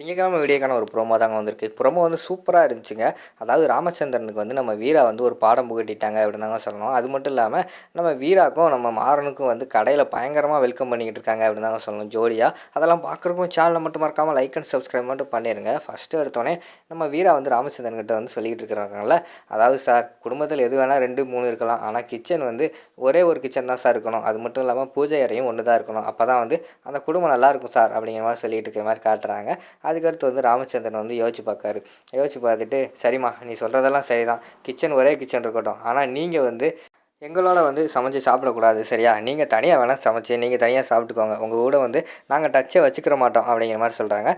திங்கக்கிழமை வீடியோக்கான ஒரு ப்ரோமோ தாங்க வந்திருக்கு. ப்ரோமோ வந்து சூப்பராக இருந்துச்சுங்க. அதாவது ராமச்சந்திரனுக்கு வந்து நம்ம வீரா வந்து ஒரு பாடம் புகட்டிட்டாங்க அப்படின்னு தாங்க சொல்லணும். அது மட்டும் இல்லாமல் நம்ம வீராக்கும் நம்ம மாறனுக்கும் வந்து கடையில் பயங்கரமாக வெல்கம் பண்ணிக்கிட்டு இருக்காங்க அப்படின்னு தாங்க சொல்லணும். ஜோடியாக அதெல்லாம் பார்க்குறக்கும் சேனலை மட்டும் மறக்காமல் லைக் அண்ட் சப்ஸ்கிரைப் மட்டும் பண்ணிடுங்க ஃபஸ்ட்டு எடுத்தோடனே நம்ம வீரா வந்து ராமச்சந்திரன் கிட்ட வந்து சொல்லிக்கிட்டு இருக்கிறாங்கல்ல. அதாவது சார் குடும்பத்தில் எது வேணால் ரெண்டு மூணு இருக்கலாம். ஆனால் கிச்சன் வந்து ஒரே ஒரு கிச்சன் தான் சார் இருக்கணும். அது மட்டும் இல்லாமல் பூஜை அறையும் ஒன்று தான் இருக்கணும். அப்போ தான் வந்து அந்த குடும்பம் நல்லாயிருக்கும் சார் அப்படிங்கிற மாதிரி சொல்லிகிட்டு இருக்கிற மாதிரி காட்டுறாங்க. அதுக்கடுத்து வந்து ராமச்சந்திரன் வந்து யோசிச்சு பார்க்காரு. யோசிச்சு பார்த்துட்டு சரிம்மா நீ சொல்கிறதெல்லாம் சரிதான். கிச்சன் ஒரே கிச்சன் இருக்கட்டும். ஆனால் நீங்கள் வந்து எங்களோட வந்து சமைச்சு சாப்பிடக்கூடாது சரியா? நீங்கள் தனியாக வேணால் சமைச்சு நீங்கள் தனியாக சாப்பிட்டுக்கோங்க. உங்கள் கூட வந்து நாங்கள் டச்சே வச்சுக்கிற மாட்டோம் அப்படிங்கிற மாதிரி சொல்கிறாங்க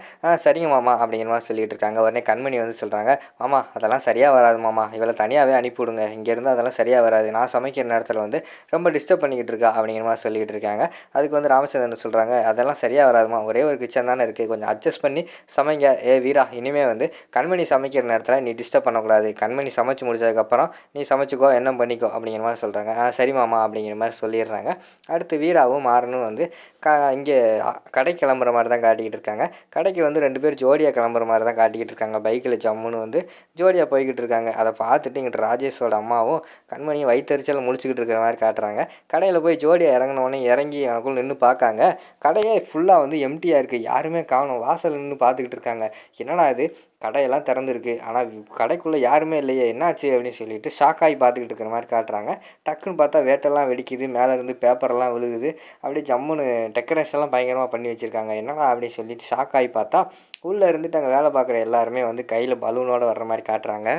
சரிங்க மாமா அப்படிங்கிற மாதிரி சொல்லிட்டு இருக்காங்க. உடனே கண்மணி வந்து சொல்கிறாங்க மாமா அதெல்லாம் சரியாக வராது மாமா. இவளை தனியாகவே அனுப்பிவிடுங்க. இங்கேருந்து அதெல்லாம் சரியாக வராது. நான் சமைக்கிற நேரத்தில் வந்து ரொம்ப டிஸ்டர்ப் பண்ணிக்கிட்டு இருக்கா? அப்படிங்கிற மாதிரி சொல்லிகிட்டு இருக்காங்க. அதுக்கு வந்து ராமச்சந்திரன் சொல்கிறாங்க அதெல்லாம் சரியாக வராதுமா ஒரே ஒரு கிச்சன் தானே இருக்குது கொஞ்சம் அட்ஜஸ்ட் பண்ணி சமைங்க. ஏ வீரா இனிமேல் வந்து கண்மணி சமைக்கிற நேரத்தில் நீ டிஸ்டர்ப் பண்ணக்கூடாது. கண்மணி சமைச்சு முடிச்சதுக்கப்புறம் நீ சமைச்சிக்கோ என்ன பண்ணிக்கோ அப்படிங்கிற மாதிரி சொல்கிறாங்க ஆ சரி மாமா அப்படிங்கிற மாதிரி சொல்லிடுறாங்க. அடுத்து வீராவும் மாறனும் வந்து க இங்கே கடைக்கு கிளம்புற மாதிரி தான் காட்டிக்கிட்டு இருக்காங்க. கடைக்கு வந்து ரெண்டு பேர் ஜோடியாக கிளம்புற மாதிரி தான் காட்டிக்கிட்டு இருக்காங்க. பைக்கில் ஜம்முன்னு வந்து ஜோடியாக போய்கிட்டு இருக்காங்க. அதை பார்த்துட்டு இங்கிட்ட ராஜேஷோட அம்மாவும் கண்மணியும் வயிற்றுச்சல் முழிச்சிக்கிட்டு இருக்கிற மாதிரி காட்டுறாங்க. கடையில் போய் ஜோடியாக இறங்கினோடனே இறங்கி எனக்குள்ள நின்று பார்க்காங்க. கடையே ஃபுல்லாக வந்து எம்டியாக இருக்குது யாருமே காணும். வாசல் நின்று பார்த்துக்கிட்டு இருக்காங்க. என்னடா இது? கடையெல்லாம் திறந்துருக்கு. ஆனால் கடைக்குள்ளே யாருமே இல்லையே என்னாச்சு அப்படின்னு சொல்லிட்டு ஷாக்காகி பார்த்துக்கிட்டு இருக்கிற மாதிரி காட்டுறாங்க. டக்குன்னு பார்த்தா வேட்டெல்லாம் வெடிக்குது மேலே இருந்து பேப்பரெல்லாம் விழுகுது. அப்படியே ஜம்முன்னு டெக்கரேஷன்லாம் பயங்கரமாக பண்ணி வச்சுருக்காங்க. என்னடா அப்படின்னு சொல்லிட்டு ஷாக்காகி பார்த்தா உள்ளே இருந்துட்டு அங்கே வேலை பார்க்குற எல்லாருமே வந்து கையில் பலூனோடு வர்ற மாதிரி காட்டுறாங்க.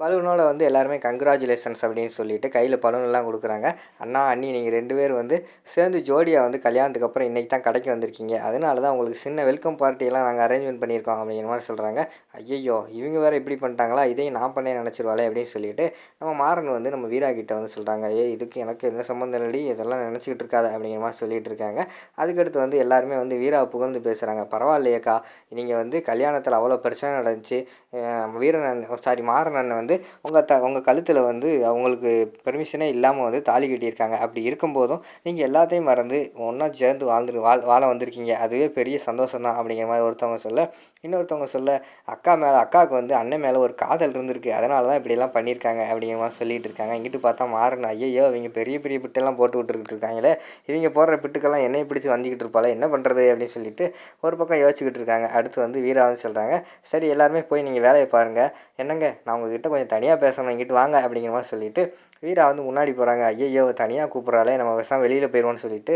பலூனோட வந்து எல்லாருமே கங்க்ராச்சுலேஷன்ஸ் அப்படின்னு சொல்லிட்டு கையில் பலூன்லாம் கொடுக்குறாங்க. அண்ணா அண்ணி நீங்கள் ரெண்டு பேர் வந்து சேர்ந்து ஜோடியாக வந்து கல்யாணத்துக்கு அப்புறம் இன்றைக்கி தான் கடைக்கு வந்திருக்கீங்க. அதனால தான் உங்களுக்கு சின்ன வெல்கம் பார்ட்டியெல்லாம் நாங்கள் அரேஞ்ச்மெண்ட் பண்ணியிருக்கோம் அப்படிங்கிற மாதிரி சொல்கிறாங்க ஐயையோ இவங்க வேறு இப்படி பண்ணிட்டாங்களா? இதையும் நான் பண்ணே நினச்சிருவாளே அப்படின்னு சொல்லிட்டு நம்ம மாறன் வந்து நம்ம வீரா கிட்ட வந்து சொல்கிறாங்க ஏ இதுக்கு எனக்கு எந்த சம்மந்தம் இல்லடி இதெல்லாம் நினச்சிக்கிட்டு இருக்காது அப்படிங்கிற மாதிரி சொல்லிட்டு இருக்காங்க. அதுக்கடுத்து வந்து எல்லாருமே வந்து வீரா புகழ்ந்து பேசுகிறாங்க பரவாயில்லையேக்கா நீங்கள் வந்து கல்யாணத்தில் அவ்வளோ பிரச்சனை நடந்துச்சு. வீரன் சாரி மாறன் அண்ணன் வந்து வந்து உங்கள் த உங்கள் கழுத்தில் வந்து அவங்களுக்கு பெர்மிஷனே இல்லாமல் வந்து தாலி கட்டியிருக்காங்க. அப்படி இருக்கும்போதும் நீங்கள் எல்லாத்தையும் மறந்து ஒன்றா சேர்ந்து வாழ்ந்து வாழ் வாழ வந்திருக்கீங்க. அதுவே பெரிய சந்தோஷம் தான் அப்படிங்கிற மாதிரி ஒருத்தவங்க சொல்ல இன்னொருத்தவங்க சொல்ல அக்கா மேலே அக்காவுக்கு வந்து அண்ணன் மேலே ஒரு காதல் இருந்திருக்கு. அதனால தான் இப்படிலாம் பண்ணியிருக்காங்க அப்படிங்கிற மாதிரி சொல்லிட்டு இருக்காங்க. இங்கிட்டு பார்த்தா மாறணும் ஐயோ இவங்க பெரிய பெரிய பிட்டெல்லாம் போட்டு விட்டுக்கிட்டு இருக்காங்களே. இவங்க போடுற பிட்டுக்கெல்லாம் என்னையை பிடிச்சி வந்துக்கிட்டு இருப்பாள். என்ன பண்ணுறது அப்படின்னு சொல்லிட்டு ஒரு பக்கம் யோசிச்சுக்கிட்டு இருக்காங்க. அடுத்து வந்து வீரா சொல்கிறாங்க சரி எல்லாருமே போய் நீங்கள் வேலையை பாருங்கள் என்னங்க? நான் உங்ககிட்ட கொஞ்சம் தனியாக பேசணும் இங்கிட்டு வாங்க அப்படிங்கிற மாதிரி சொல்லிட்டு வீரா வந்து முன்னாடி போகிறாங்க ஐயையோ தனியாக கூப்பிட்றாளே நம்ம பேசாமல் வெளியில் போயிடுவோம்னு சொல்லிட்டு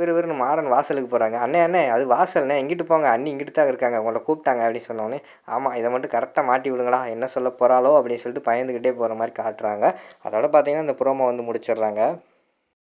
விறுவிறுன்னு மாறன் வாசலுக்கு போகிறாங்க அண்ணே அண்ணே அது வாசல்ண்ணே இங்கிட்டு போங்க. அண்ணி இங்கிட்டு தான் இருக்காங்க. உங்களை கூப்பிட்டாங்க அப்படின்னு சொன்னோன்னே ஆமாம் இதை மட்டும் கரெக்டாக மாட்டி விடுங்களா என்ன சொல்ல போகிறாளோ அப்படின்னு சொல்லிட்டு பயந்துக்கிட்டே போகிற மாதிரி காட்டுறாங்க. அதோட பார்த்தீங்கன்னா இந்த ப்ரோமோ வந்து முடிச்சிடுறாங்க.